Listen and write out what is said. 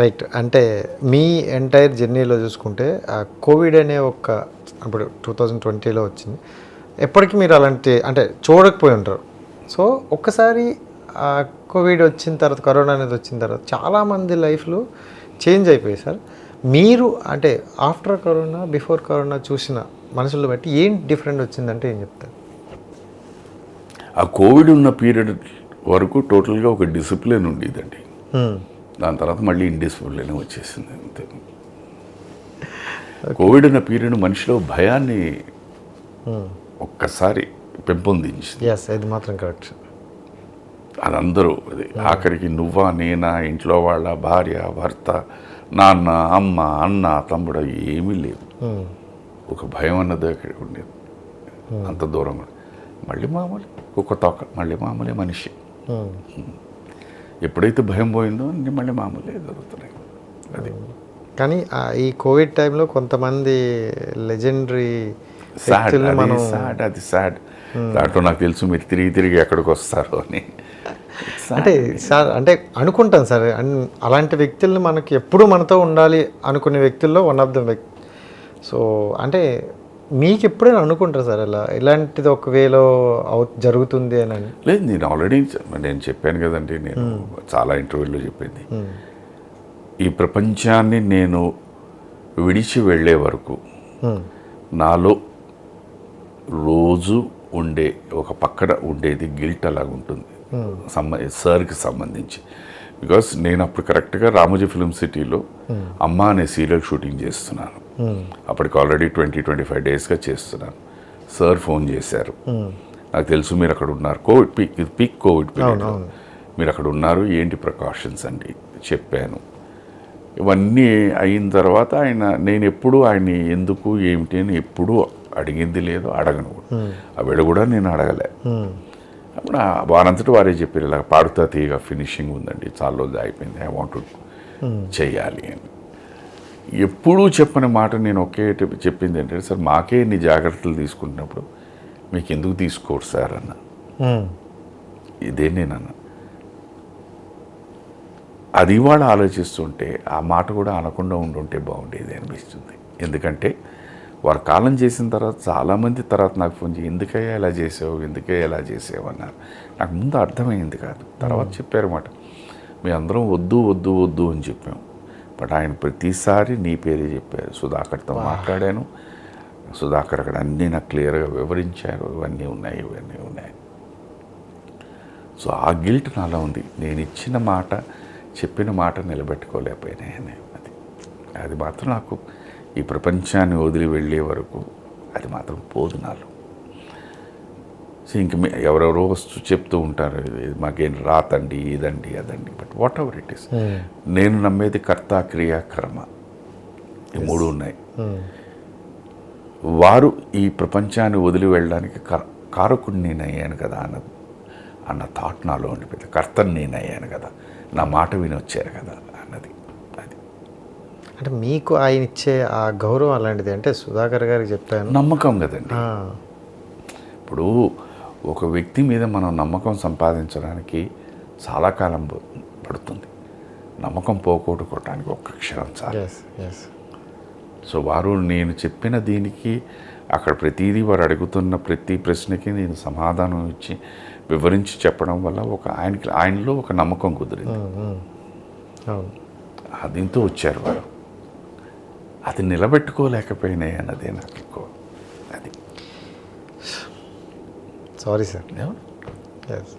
Right. అంటే మీ entire జర్నీలో చూసుకుంటే ఆ కోవిడ్ అనే ఒక ఇప్పుడు టూ థౌజండ్ ట్వంటీలో వచ్చింది. ఎప్పటికీ మీరు అలాంటి అంటే చూడకపోయి ఉంటారు సో ఒక్కసారి ఆ కోవిడ్ వచ్చిన తర్వాత కరోనా అనేది వచ్చిన తర్వాత చాలామంది లైఫ్లో చేంజ్ అయిపోయాయి సార్. మీరు అంటే ఆఫ్టర్ కరోనా బిఫోర్ కరోనా చూసిన మనుషులను బట్టి ఏం డిఫరెంట్ వచ్చిందంటే ఏం చెప్తారు? ఆ కోవిడ్ ఉన్న పీరియడ్ వరకు టోటల్గా ఒక డిసిప్లిన్ ఉండేదండి. దాని తర్వాత మళ్ళీ ఇండిసిప్లిన్ వచ్చేసింది అంతే కోవిడ్ ఉన్న పీరియడ్ మనిషిలో భయాన్ని. ఒక్కసారి పెంపొందించింది ఇది మాత్రం కరెక్ట్ అది అందరూ అది ఆఖరికి నువ్వా నేనా ఇంట్లో వాళ్ళ భార్య భర్త నాన్న అమ్మ అన్న తమ్ముడు ఏమీ లేదు హ్మ్. ఒక భయం అన్నది అక్కడ ఉండేది అంత దూరం కూడా. మళ్ళీ మామూలు ఒక తోక మళ్ళీ మామూలే మనిషి హ్మ్. ఎప్పుడైతే భయం పోయిందో మళ్ళీ మామూలే జరుగుతున్నాయి. అది. కానీ ఈ కోవిడ్ టైంలో కొంతమంది లెజెండరీ సాడ్ అది సాడ్ అది సాడ్ దాంట్లో నాకు తెలుసు మీరు తిరిగి తిరిగి ఎక్కడికి వస్తారు అని. అంటే సార్ అంటే అనుకుంటాను సార్. అలాంటి వ్యక్తుల్ని మనకి ఎప్పుడూ మనతో ఉండాలి అనుకునే వ్యక్తుల్లో వన్ ఆఫ్ ద వ్యక్తి సో అంటే మీకు ఎప్పుడైనా అనుకుంటారు సార్ ఇలా ఇలాంటిది ఒక వేలో అవు జరుగుతుంది అని లేదు నేను ఆల్రెడీ నేను చెప్పాను కదండి నేను చాలా ఇంటర్వ్యూలో చెప్పింది. ఈ ప్రపంచాన్ని నేను విడిచి వెళ్ళే వరకు. నాలో రోజు ఉండే ఒక పక్కన ఉండేది గిల్ట్ అలాగ ఉంటుంది. సంబ సార్కి సంబంధించి. బికాస్ నేను అప్పుడు కరెక్ట్గా రామోజీ ఫిల్మ్ సిటీలో అమ్మ అనే సీరియల్ షూటింగ్ చేస్తున్నాను. అప్పటికి ఆల్రెడీ ట్వంటీ ట్వంటీ ఫైవ్ డేస్గా చేస్తున్నాను సార్ ఫోన్ చేశారు. నాకు తెలుసు మీరు అక్కడ ఉన్నారు. కోవిడ్ పీక్ ఇది పీక్ కోవిడ్ పీరియడ్ మీరు అక్కడ ఉన్నారు ఏంటి ప్రికాషన్స్ అండి? చెప్పాను. ఇవన్నీ అయిన తర్వాత ఆయన నేను ఎప్పుడు ఆయన్ని ఎందుకు ఏమిటి అని ఎప్పుడూ అడిగింది లేదు అడగను కూడా. ఆవిడ కూడా నేను అడగలే. అప్పుడు వారంతటి వారే చెప్పారు ఇలా పాడుతా తీయగా ఫినిషింగ్ ఉందండి చాలా రోజులు అయిపోయింది ఐ వాంట్ చెయ్యాలి అని. ఎప్పుడూ చెప్పని మాట నేను ఒకే చెప్పింది ఏంటంటే సార్ మాకే ఇన్ని జాగ్రత్తలు తీసుకుంటున్నప్పుడు మీకు ఎందుకు తీసుకోరు సార్? అన్న. ఇదే నేనన్నా. అది ఇవాళ ఆలోచిస్తుంటే ఆ మాట కూడా అనకుండా ఉండుంటే బాగుండేది అనిపిస్తుంది. ఎందుకంటే వారు కాలం చేసిన తర్వాత చాలామంది తర్వాత నాకు ఫోన్ చేసి ఎందుకయ్యా ఇలా చేసావు? ఎందుకయ్యా ఇలా చేసావు? అన్నారు. నాకు ముందు అర్థమైంది కాదు. తర్వాత చెప్పారన్నమాట మీ అందరం వద్దు వద్దు వద్దు అని చెప్పాం. బట్ ఆయన ప్రతిసారి నీ పేరే చెప్పారు. సుధాకర్తో మాట్లాడాను. సుధాకర్ అక్కడ అన్నీ నాకు క్లియర్గా వివరించారు. ఇవన్నీ ఉన్నాయి ఇవన్నీ ఉన్నాయి. సో ఆ గిల్ట్ నాలో ఉంది. నేను ఇచ్చిన మాట చెప్పిన మాట నిలబెట్టుకోలేకపోయినాయని అది. అది మాత్రం నాకు ఈ ప్రపంచాన్ని వదిలి వెళ్ళే వరకు అది మాత్రం పోదు నాలో. సో ఇంక ఎవరెవరో వస్తూ చెప్తూ ఉంటారు మాకేం రాతండి ఇదండి అదండి but whatever it is నేను నమ్మేది కర్త క్రియ కర్మ. ఈ మూడు ఉన్నాయి. Hmm. వారు ఈ ప్రపంచాన్ని వదిలి వెళ్ళడానికి కర- కారకుడిని నేను అయ్యాను కదా అన్న అన్న థాట్ నాలో ఉండిపోయింది. కర్తని నేను అయ్యాను కదా. నా మాట విని వచ్చారు కదా అన్నది. అది. అంటే మీకు ఆయన ఇచ్చే ఆ గౌరవం అలాంటిది. అంటే సుధాకర్ గారికి చెప్పాను. నమ్మకం కదండి. ఇప్పుడు ఒక వ్యక్తి మీద మనం నమ్మకం సంపాదించడానికి చాలా కాలం పడుతుంది. నమ్మకం పోగొట్టుకోవటానికి ఒక్క క్షణం చాలు. సో వారు నేను చెప్పిన దీనికి అక్కడ ప్రతిదీ వారు అడుగుతున్న ప్రతి ప్రశ్నకి నేను సమాధానం ఇచ్చి వివరించి చెప్పడం వల్ల ఒక ఆయనకి ఆయనలో ఒక నమ్మకం కుదిరింది. అవును. ఆ దీంతో వచ్చారు వారు. అది నిలబెట్టుకోలేకపోయినాయి అన్నదే నాకు ఎక్కువ. అది సారీ సార్? ఎస్